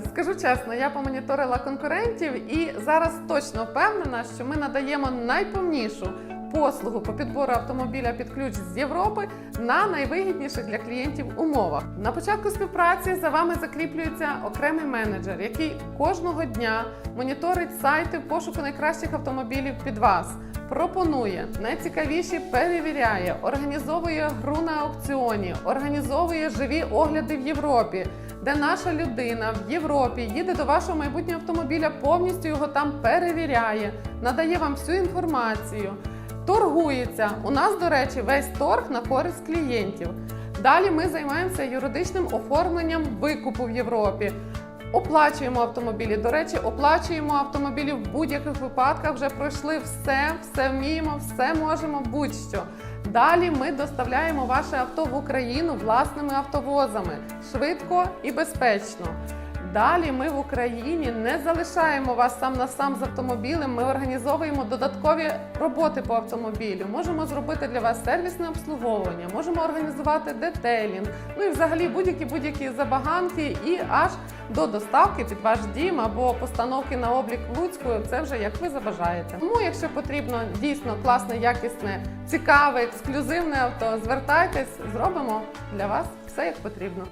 Скажу чесно, я помоніторила конкурентів і зараз точно впевнена, що ми надаємо найповнішу послугу по підбору автомобіля під ключ з Європи на найвигідніших для клієнтів умовах. На початку співпраці за вами закріплюється окремий менеджер, який кожного дня моніторить сайти пошуку найкращих автомобілів під вас. Пропонує найцікавіші, перевіряє, організовує гру на аукціоні, організовує живі огляди в Європі, де наша людина в Європі їде до вашого майбутнього автомобіля, повністю його там перевіряє, надає вам всю інформацію, торгується. У нас, до речі, весь торг на користь клієнтів. Далі ми займаємося юридичним оформленням викупу в Європі. Оплачуємо автомобілі. До речі, оплачуємо автомобілі в будь-яких випадках. Вже пройшли все, все вміємо, все можемо, будь-що. Далі ми доставляємо ваше авто в Україну власними автовозами швидко і безпечно. Далі ми в Україні не залишаємо вас сам на сам з автомобілем. Ми організовуємо додаткові роботи по автомобілю. Можемо зробити для вас сервісне обслуговування, можемо організувати детейлінг, ну і взагалі будь-які будь-які забаганки, і аж до доставки під ваш дім або постановки на облік в Луцьку. Це вже як ви забажаєте. Тому, якщо потрібно дійсно класне, якісне, цікаве, ексклюзивне авто, звертайтесь, зробимо для вас все як потрібно.